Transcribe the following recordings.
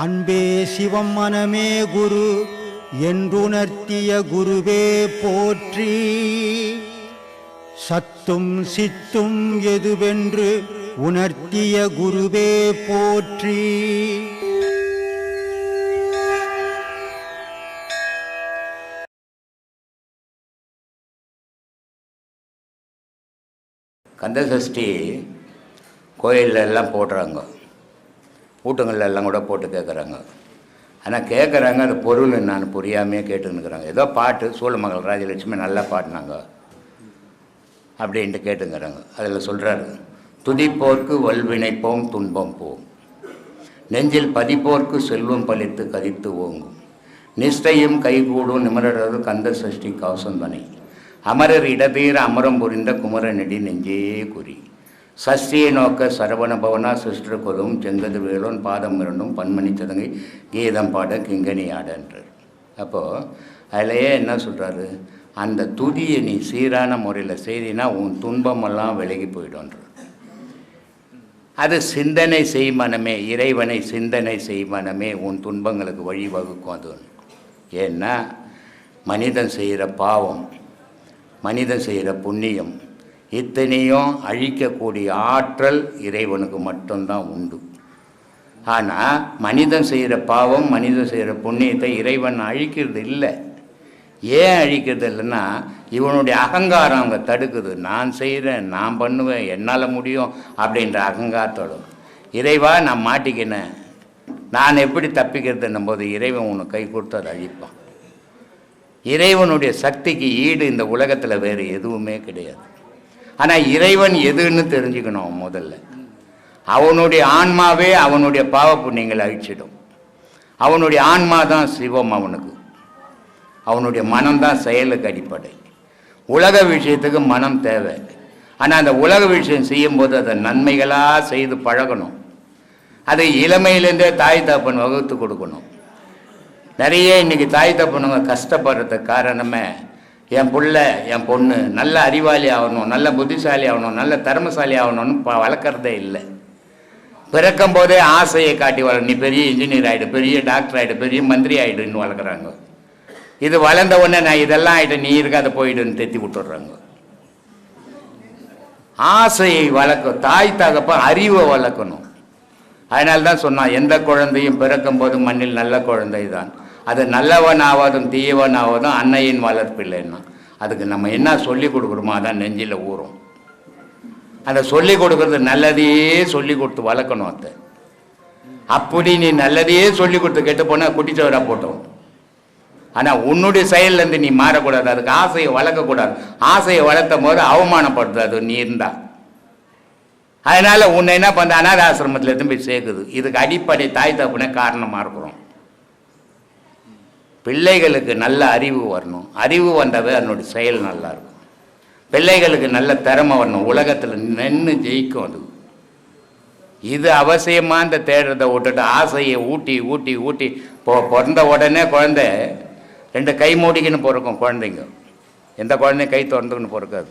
அன்பே சிவம் மனமே குரு என்றுணர்த்திய குருவே போற்றி. சத்தும் சித்தும் எதுவென்று உணர்த்திய குருவே போற்றி. கந்தசஷ்டி கோயிலெல்லாம் போடுறாங்க. கூட்டங்கள் எல்லாம் கூட போட்டு கேட்குறாங்க ஆனால் கேட்குறாங்க அந்த பொருள் நான் புரியாமையே கேட்டுன்னுக்குறாங்க. ஏதோ பாட்டு சூழமகள் ராஜலட்சுமி நல்லா பாடினாங்க அப்படின்ட்டு கேட்டுங்கிறாங்க அதில் சொல்கிறாரு துதிப்போர்க்கு வல்வினைப்போம் துன்பம் போம். நெஞ்சில் பதிப்போர்க்கு செல்வம் பழித்து கதித்து ஓங்கும். நிஷ்டையும் கைகூடும் நிமரறது கந்த சஷ்டி கவசந்தனை. அமரர் இடதீர அமரம் புரிந்த குமரனடி நெஞ்சே குறி. சஷ்டியை நோக்க சரவண பவனா சிஸ்டர் கொலும் செங்கது வேலோன் பாதம் இரண்டும் பன்மணி சதங்கை கீதம் பாட கிங்கனி ஆடன்றார் அப்போது அதிலேயே என்ன சொல்கிறாரு அந்த துதியை நீ சீரான முறையில் செய்தினா உன் துன்பமெல்லாம் விலகி போயிடும்ன்ற. அது சிந்தனை செய் மனமே இறைவனை சிந்தனை செய் மனமே உன் துன்பங்களுக்கு வழிவகுக்கும் அது. ஏன்னா மனிதன் செய்கிற பாவம் மனிதன் செய்கிற புண்ணியம் இத்தனையும் அழிக்கக்கூடிய ஆற்றல் இறைவனுக்கு மட்டும்தான் உண்டு. ஆனால் மனிதன் செய்கிற பாவம் மனிதன் செய்கிற புண்ணியத்தை இறைவன் அழிக்கிறது இல்லை. ஏன் அழிக்கிறது இல்லைன்னா இவனுடைய அகங்காரம் அங்கே தடுக்குது. நான் செய்கிறேன் நான் பண்ணுவேன் என்னால் முடியும் அப்படின்ற அகங்காரத்தோட. இறைவா நான் மாட்டிக்கினேன். நான் எப்படி தப்பிக்கிறதுன்னும் போது இறைவன் உனக்கு கை கொடுத்து அதை அழிப்பான். இறைவனுடைய சக்திக்கு ஈடு இந்த உலகத்தில் வேறு எதுவுமே கிடையாது. ஆனால் இறைவன் எதுன்னு தெரிஞ்சுக்கணும் முதல்ல. அவனுடைய ஆன்மாவே அவனுடைய பாவ புண்ணியங்களை அழிச்சிடும். அவனுடைய ஆன்மா தான் சிவம் அவனுக்கு. அவனுடைய மனம்தான் செயலுக்கு அடிப்படை. உலக விஷயத்துக்கு மனம் தேவை. ஆனால் அந்த உலக விஷயம் செய்யும்போது அதை நன்மைகளாக செய்து பழகணும். அதை இளமையிலேருந்தே தாய் தாப்பன் வகுத்து கொடுக்கணும். நிறைய இன்னைக்கு தாய் தப்பனுங்க கஷ்டப்படுறதுக்கு காரணமே என் பிள்ளை என் பொண்ணு நல்ல அறிவாளி ஆகணும் நல்ல புத்திசாலி ஆகணும் நல்ல திறமசாலி ஆகணும்னு வளர்க்குறதே இல்லை. பிறக்கும் போதே ஆசையை காட்டி வள நீ பெரிய இன்ஜினியர் ஆகிடு பெரிய டாக்டர் ஆகிடு பெரிய மந்திரி ஆகிடுன்னு வளர்க்குறாங்க. இது வளர்ந்த உடனே நான் இதெல்லாம் ஆகிட்டு நீ இருக்காத போயிடுன்னு தெத்தி விட்டுடுறாங்க. ஆசையை வளர்க்க தாய் தகப்ப அறிவை வளர்க்கணும். அதனால தான் சொன்னான் எந்த குழந்தையும் பிறக்கும் போது மண்ணில் நல்ல குழந்தை தான் அது நல்லவன் ஆவதும் தீயவன் ஆவதும் அன்னையின் வளர்ப்பில்லைன்னா அதுக்கு நம்ம என்ன சொல்லி கொடுக்குறோமோ அதான் நெஞ்சில் ஊறும். அதை சொல்லி கொடுக்கறது நல்லதையே சொல்லி கொடுத்து வளர்க்கணும் அதை அப்படி நீ நல்லதையே சொல்லி கொடுத்து கெட்டு போனால் குட்டிச்சவராக போட்டோம். ஆனால் உன்னுடைய செயல்லேருந்து நீ மாறக்கூடாது. அதுக்கு ஆசையை வளர்க்கக்கூடாது. ஆசையை வளர்த்தும் போது அவமானப்படுது அது நீ இருந்தா. அதனால உன்னை என்ன பண்ண அனாத ஆசிரமத்தில் போய் சேர்க்குது. இதுக்கு அடிப்படை தாய் தப்புனே காரணமாக இருக்கிறோம் பிள்ளைகளுக்கு நல்ல அறிவு வரணும். அறிவு வந்தவே அதனுடைய செயல் நல்லா இருக்கும் பிள்ளைகளுக்கு நல்ல திறமை வரணும். உலகத்தில் நின்று ஜெயிக்கும் அது. இது அவசியமாக இந்த தேடுறதை விட்டுட்டு ஆசையை ஊட்டி ஊட்டி ஊட்டி. இப்போ பிறந்த உடனே குழந்தை ரெண்டு கை மூடிக்கின்னு பிறக்கும் குழந்தைங்க. எந்த குழந்தையும் கை திறந்துக்கின்னு பிறக்காது.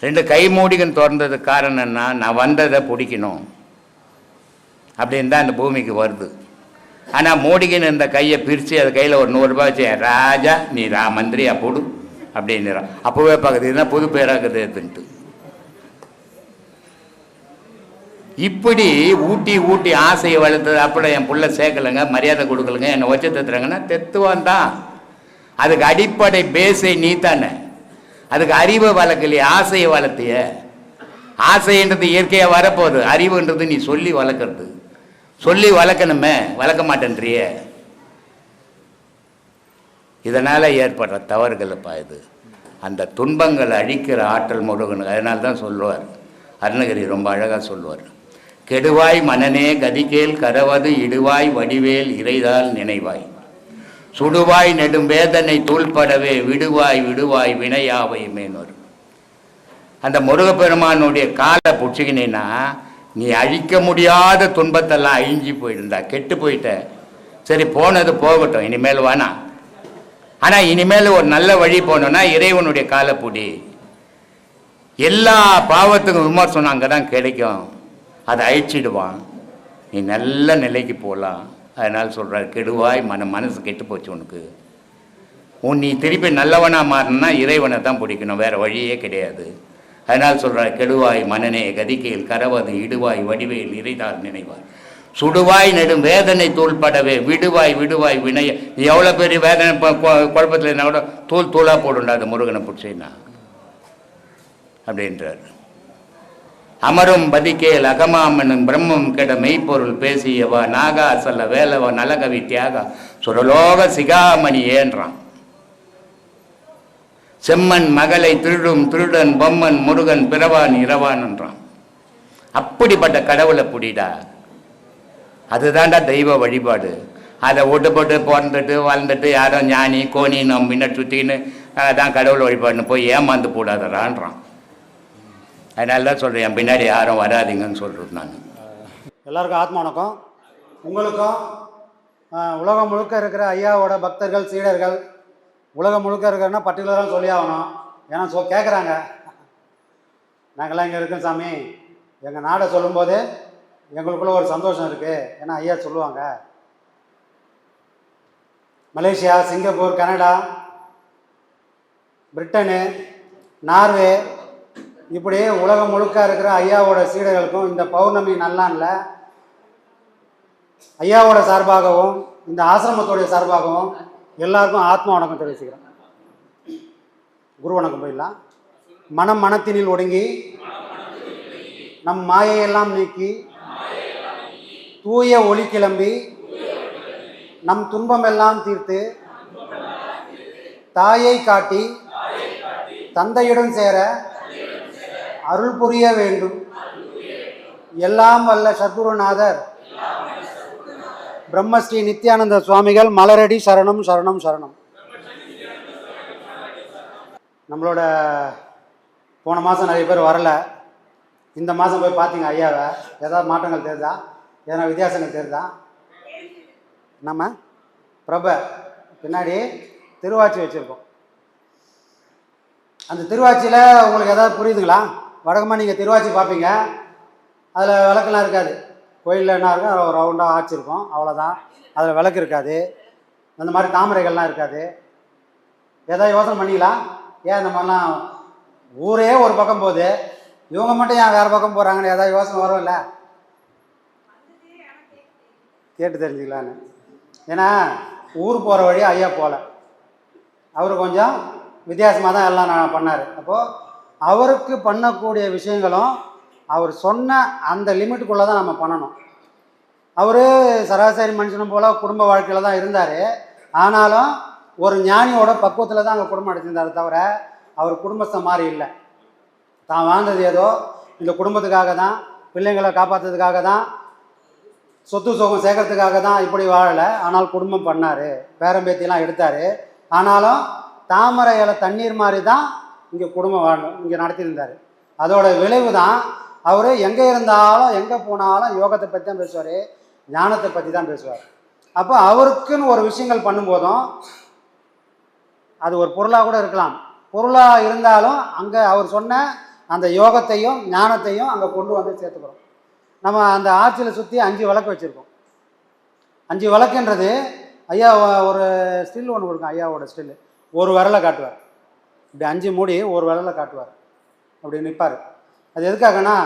ரெண்டு கை மூடிக்கின்னு திறந்ததுக்கு காரணம் என்ன? நான் வந்ததை பிடிக்கணும். அப்படின்னு தான் இந்த பூமிக்கு வருது. ஆனால் மோடிக்குன்னு இந்த கையை பிரித்து அது கையில் ஒரு நூறுரூபா வச்சு ராஜா நீ ரா மந்திரியா போடு அப்படின்னுறான். அப்போவே பார்க்குறது இதுதான் புது பேராக்குது எடுத்துன்ட்டு இப்படி ஊட்டி ஊட்டி ஆசையை வளர்த்தது அப்படி என் புள்ள சேர்க்கலைங்க மரியாதை கொடுக்கலங்க என்னை வச்சு தத்துறாங்கன்னா தெத்துவான் தான். அதுக்கு அடிப்படை பேஸை நீ தானே. அதுக்கு அறிவை வளர்க்கலையே ஆசையை வளர்த்திய. ஆசைன்றது இயற்கையாக வரப்போகுது அறிவுன்றது நீ சொல்லி வளர்க்குறது. சொல்லி வளர்க்கணுமே வளர்க்க மாட்டேன்றிய இதனால் ஏற்படுற தவறுகளப்பா இது. அந்த துன்பங்களை அழிக்கிற ஆற்றல் முருகன் அதனால தான் சொல்லுவார். அருணகிரி ரொம்ப அழகாக சொல்லுவார். கெடுவாய் மனநே கதிகேல் கரவது இடுவாய் வடிவேல் இறைதால் நினைவாய். சுடுவாய் நெடும் வேதனை தூள்படவே விடுவாய் விடுவாய் வினையாவை மேனோர். அந்த முருகப்பெருமானுடைய காலை பிடிச்சிக்கினா நீ அழிக்க முடியாத துன்பத்தெல்லாம் அழிஞ்சு போயிருந்தா கெட்டு போயிட்ட. சரி போனது போகட்டும் இனிமேல் வேணாம் ஆனால் இனிமேல் ஒரு நல்ல வழி போகணுன்னா இறைவனுடைய காலை எல்லா பாவத்துக்கும் விமர்சனம் அங்கே தான் கிடைக்கும். அதை அழிச்சிடுவான். நீ நல்ல நிலைக்கு போகலாம் அதனால் சொல்கிறார் கெடுவாய் மன மனசு கெட்டு போச்சு உனக்கு. உன் நீ திருப்பி நல்லவனாக மாறினா இறைவனை தான் பிடிக்கணும். வேறு வழியே கிடையாது. அதனால் சொல்கிறார் கெடுவாய் மனநே கதிக்கையில் கரவது இடுவாய் வடிவேல் நிறைதார் நினைவார். சுடுவாய் நெடும் வேதனை தூள்படவே விடுவாய் விடுவாய் வினைய நீ எவ்வளோ பெரிய வேதனை குழப்பத்தில் இருந்தால் கூட தூள் தூளாக போடுண்டா அது முருகனை பிடிச்சின்னா அப்படின்றார். அமரும் பதிக்கேல் அகமாமனும் பிரம்மம் கெட மெய்ப்பொருள் பேசியவா நாகா சொல்ல வேலவா நலகவி தியாகா சுரலோக சிகாமணி ஏன்றான் செம்மன் மகளை திருடும் திருடன் பொம்மன் முருகன் பிறவான் இரவான் என்றான். அப்படிப்பட்ட கடவுளை புடிடா. அதுதான்டா தெய்வ வழிபாடு. அதை ஓட்டு போட்டு பிறந்துட்டு வளர்ந்துட்டு யாரோ ஞானி கோணி நம்ம முன்ன சுற்றின்னு அதான் கடவுள் வழிபாடுன்னு போய் ஏமாந்து போடாதடான்றான் அதனால தான் சொல்கிறேன் என் பின்னாடி யாரும் வராதீங்கன்னு சொல்கிறது நான். எல்லாருக்கும் ஆத்மா வணக்கம். உங்களுக்கும் உலகம் முழுக்க இருக்கிற ஐயாவோட பக்தர்கள் சீடர்கள் உலகம் முழுக்க இருக்கிறன்னா பர்டிகுலராக சொல்லி ஆகணும். ஏன்னா சொ கேட்குறாங்க நாங்கள்லாம் இங்கே இருக்கோம் சாமி. எங்கள் நாடை சொல்லும்போது எங்களுக்குள்ள ஒரு சந்தோஷம் இருக்குது ஏன்னா ஐயா சொல்லுவாங்க. Malaysia Singapore Canada Britain Norway இப்படி உலகம் முழுக்க இருக்கிற ஐயாவோட சீடர்களுக்கும் இந்த பௌர்ணமி நல்லான்ல ஐயாவோட சார்பாகவும் இந்த ஆசிரமத்துடைய சார்பாகவும் எல்லாருக்கும் ஆத்மா வணக்கம் தெரிவிச்சுக்கிறேன். குரு வணக்கம் போயிடலாம். மனம் மனத்தினில் ஒடுங்கி நம் மாயையெல்லாம் நீக்கி தூய ஒளி கிளம்பி நம் துன்பமெல்லாம் தீர்த்து தாயை காட்டி தந்தையுடன் சேர அருள் புரிய வேண்டும். எல்லாம் வல்ல சத்குருநாதர். பிரம்மஸ்ரீ நித்யானந்த சுவாமிகள் மலரடி சரணம் சரணம் சரணம். நம்மளோட போன மாதம் நிறைய பேர் வரல. இந்த மாதம் போய் பார்த்தீங்க ஐயாவை. ஏதாவது மாற்றங்கள் தெரிதா ஏதாவது வித்தியாசங்கள் தெரிதா நம்ம பிரப பின்னாடி திருவாச்சி வச்சுருக்கோம். அந்த திருவாச்சியில் உங்களுக்கு ஏதாவது புரியுதுங்களா? வழக்கமாக நீங்கள் திருவாச்சி பார்ப்பீங்க. அதில் விளக்கெல்லாம் இருக்காது. கோயிலில் என்ன இருக்கும் அதில் ஒரு ரவுண்டாக ஆச்சிருக்கும். அவ்வளோதான் அதில் விளக்கு இருக்காது. அந்த மாதிரி தாமரைகள்லாம் இருக்காது. ஏதாவது யோசனை பண்ணிக்கலாம் ஏன் இந்த மாதிரிலாம் ஊரே ஒரு பக்கம் போகுது. இவங்க மட்டும் ஏன் வேறு பக்கம் போகிறாங்கன்னு ஏதாவது யோசனை வரும்ல கேட்டு தெரிஞ்சுக்கலான்னு. ஏன்னா ஊர் போகிற வழி ஐயா போகல அவர் கொஞ்சம் வித்தியாசமாக தான் எல்லாம் நான் பண்ணார். அப்போது அவருக்கு பண்ணக்கூடிய விஷயங்களும் அவர் சொன்ன அந்த லிமிட்டுக்குள்ளே தான் நம்ம பண்ணணும். அவர் சராசரி மனுஷனும் போல் குடும்ப வாழ்க்கையில் தான் இருந்தார். ஆனாலும் ஒரு ஞானியோட பக்குவத்தில் தான் அங்கே குடும்பம் அடைச்சிருந்தார் தவிர அவர் குடும்பத்தை மாதிரி இல்லை. தான் வாழ்ந்தது ஏதோ இந்த குடும்பத்துக்காக தான் பிள்ளைங்களை காப்பாற்றுறதுக்காக தான் சொத்து சுகம் சேர்க்கறதுக்காக தான் இப்படி வாழலை. ஆனால் குடும்பம் பண்ணார். பேரம்பேத்திலாம் எடுத்தார். ஆனாலும் தாமரை இலை தண்ணீர் மாதிரி தான் இங்கே குடும்பம் வாழணும் இங்கே நடத்தியிருந்தார். அதோட விளைவு தான் அவர் எங்கே இருந்தாலும் எங்கே போனாலும் யோகத்தை பற்றி தான் பேசுவார். ஞானத்தை பற்றி தான் பேசுவார். அப்போ அவருக்குன்னு ஒரு விஷயங்கள் பண்ணும்போதும் அது ஒரு பொருளாக கூட இருக்கலாம். பொருளாக இருந்தாலும் அங்கே அவர் சொன்ன அந்த யோகத்தையும் ஞானத்தையும் அங்கே கொண்டு வந்து சேர்த்துக்கிறோம். நம்ம அந்த ஆட்சியில் சுற்றி அஞ்சு விளக்கு வச்சுருக்கோம். அஞ்சு விளக்குன்றது ஐயா ஒரு ஸ்டில் ஒன்று கொடுக்கும் ஐயாவோட ஸ்டில் ஒரு விரலை காட்டுவார். இப்படி அஞ்சு மூடி ஒரு விரலை காட்டுவார். அப்படி நிற்பார் அது எதுக்காகனா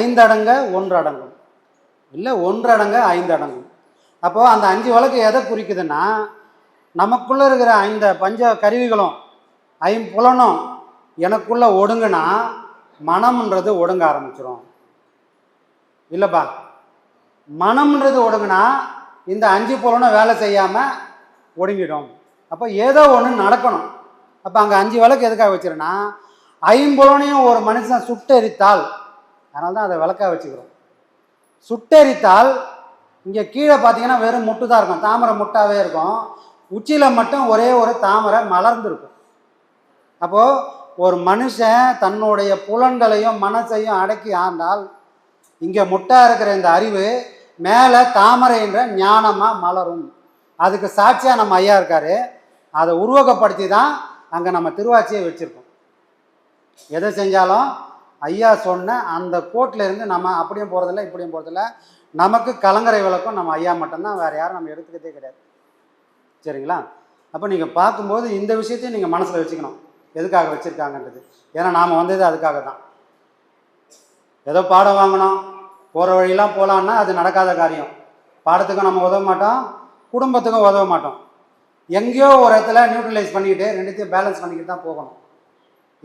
ஐந்து அடங்க ஒன்று அடங்கும் இல்லை ஒன்று அடங்க ஐந்து அடங்கும் அப்போது அந்த அஞ்சு வழக்கு எதை குறிக்குதுன்னா நமக்குள்ளே இருக்கிற ஐந்த பஞ்ச கருவிகளும் ஐம்புலனும் எனக்குள்ளே ஒடுங்குனா மனம்ன்றது ஒடுங்க ஆரம்பிச்சிடும் இல்லைப்பா. மனம்ன்றது ஒடுங்குனா இந்த அஞ்சு புலனும் வேலை செய்யாமல் ஒடுங்கிடும். அப்போ ஏதோ ஒன்று நடக்கணும். அப்போ அங்கே அஞ்சு விளக்கு எதுக்காக வச்சிருன்னா ஐம்புலனையும் ஒரு மனுஷன் சுட்டெரித்தால் அதனால தான் அதை விளக்கா வச்சுக்கிறோம். சுட்டெரித்தால் இங்கே கீழே பார்த்தீங்கன்னா வெறும் முட்டு தான் இருக்கும். தாமரை முட்டாகவே இருக்கும். உச்சியில் மட்டும் ஒரே ஒரு தாமரை மலர்ந்துருக்கும். அப்போது ஒரு மனுஷன் தன்னுடைய புலன்களையும் மனசையும் அடக்கி ஆண்டால் இங்கே முட்டாக இருக்கிற இந்த அறிவு மேலே தாமரை என்ற ஞானமாக மலரும். அதுக்கு சாட்சியாக நம்ம ஐயா இருக்காரு. அதை உருவகப்படுத்தி தான் அங்கே நம்ம திருவாச்சியை வச்சுருக்கோம். எதை செஞ்சாலும் ஐயா சொன்ன அந்த கோட்டில் இருந்து நம்ம அப்படியும் போகிறதில்ல இப்படியும் போகிறதில்ல நமக்கு கலங்கரை விளக்கம் நம்ம ஐயா மட்டும்தான் வேறு யாரும் நம்ம எடுத்துக்கிறதே கிடையாது. சரிங்களா? அப்போ நீங்கள் பார்க்கும்போது இந்த விஷயத்தையும் நீங்கள் மனசில் வச்சுக்கணும். எதுக்காக வச்சுருக்காங்கன்றது. ஏன்னா நாம் வந்தது அதுக்காக தான் ஏதோ பாடம் வாங்கணும் போகிற வழியெல்லாம் போகலான்னா அது நடக்காத காரியம். பாடத்துக்கும் நம்ம உதவ மாட்டோம் குடும்பத்துக்கும் உதவ மாட்டோம். எங்கேயோ ஒரு இடத்துல நியூட்ரலைஸ் பண்ணிக்கிட்டு ரெண்டுத்தையும் பேலன்ஸ் பண்ணிக்கிட்டு தான் போகணும்.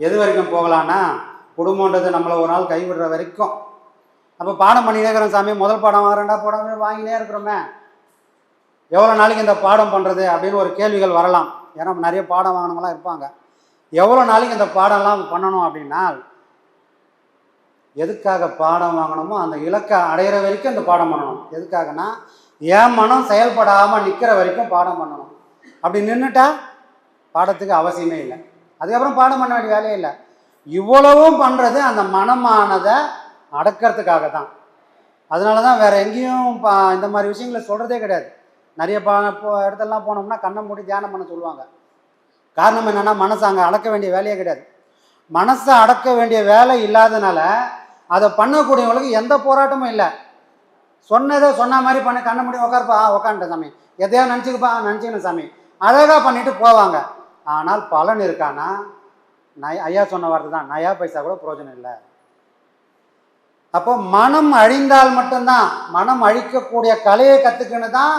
எது வரைக்கும் போகலான்னா குடும்பன்றது நம்மளை ஒரு நாள் கைவிடுற வரைக்கும். அப்போ பாடம் பண்ணினே இருக்கிறோம் சாமி முதல் பாடம் வாங்குறேன்டா பாடம் வாங்கினே இருக்கிறோமே. எவ்வளோ நாளைக்கு இந்த பாடம் பண்ணுறது அப்படின்னு ஒரு கேள்விகள் வரலாம். ஏன்னா நிறைய பாடம் வாங்கினவங்களாம் இருப்பாங்க. எவ்வளோ நாளைக்கு இந்த பாடம்லாம் பண்ணணும் அப்படின்னா எதுக்காக பாடம் வாங்கணுமோ அந்த இலக்கை அடையிற வரைக்கும் இந்த பாடம் பண்ணணும். எதுக்காகனா என் மனம் செயல்படாமல் நிற்கிற வரைக்கும் பாடம் பண்ணணும். அப்படி நின்றுட்டா பாடத்துக்கு அவசியமே இல்லை. அதுக்கப்புறம் பாடம் பண்ண வேண்டிய வேலையே இல்லை. இவ்வளவும் பண்ணுறது அந்த மனமானதை அடக்கிறதுக்காக தான் அதனால தான் வேறு எங்கேயும் பா இந்த மாதிரி விஷயங்களை சொல்கிறதே கிடையாது. நிறைய பா இடத்துலலாம் போனோம்னா கண்ணை மூடி தியானம் பண்ண சொல்லுவாங்க. காரணம் என்னென்னா மனசை அங்கே அடக்க வேண்டிய வேலையே கிடையாது. மனசை அடக்க வேண்டிய வேலை இல்லாதனால அதை பண்ணக்கூடியவங்களுக்கு எந்த போராட்டமும் இல்லை. சொன்னதை சொன்ன மாதிரி பண்ணி கண்ண முடியும் உட்காருப்பா ஆ சாமி. எதையா நினச்சிக்கப்பா நினச்சிக்கணும் சாமி. அழகாக பண்ணிட்டு போவாங்க. ஆனால் பலன் இருக்கானா நய ஐயா சொன்ன வார்த்தை தான் நயா பைசா கூட பிரயோஜனம் இல்லை. அப்போ மனம் அழிந்தால் மட்டும்தான் மனம் அழிக்கக்கூடிய கலையை கற்றுக்கின்னு தான்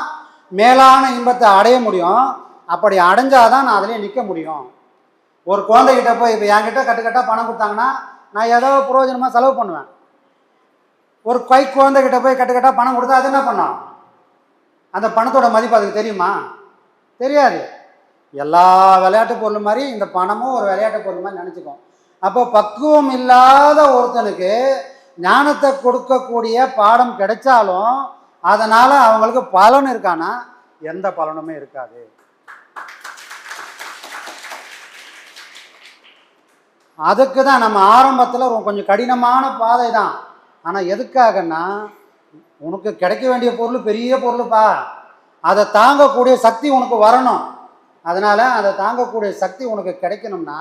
மேலான இன்பத்தை அடைய முடியும். அப்படி அடைஞ்சாதான் நான் அதிலே நிற்க முடியும். ஒரு குழந்தைகிட்ட போய் இப்போ என்கிட்ட கட்டுக்கட்டா பணம் கொடுத்தாங்கன்னா நான் ஏதோ பிரயோஜனமாக செலவு பண்ணுவேன். ஒரு கை குழந்தைகிட்ட போய் கட்டுக்கட்டா பணம் கொடுத்தா அது என்ன பண்ணும்? அந்த பணத்தோட மதிப்பு அதுக்கு தெரியுமா? தெரியாது. எல்லா விளையாட்டு பொருள் மாதிரி இந்த பணமும் ஒரு விளையாட்டு பொருள் மாதிரி நினச்சிக்கும். அப்போ பக்குவம் இல்லாத ஒருத்தனுக்கு ஞானத்தை கொடுக்கக்கூடிய பாடம் கிடைச்சாலும் அதனால் அவங்களுக்கு பலன் இருக்கானா எந்த பலனுமே இருக்காது. அதுக்கு தான் நம்ம ஆரம்பத்தில் கொஞ்சம் கடினமான பாதை தான். ஆனால் எதுக்காகன்னா உனக்கு கிடைக்க வேண்டிய பொருள் பெரிய பொருள்ப்பா. அதை தாங்கக்கூடிய சக்தி உனக்கு வரணும். அதனால் அதை தாங்கக்கூடிய சக்தி உனக்கு கிடைக்கணும்னா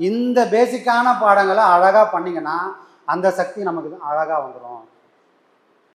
இந்த பேசிக்கான பாடங்களை அழகாக பண்ணிங்கன்னா அந்த சக்தி நமக்கு அழகாக வந்துடும்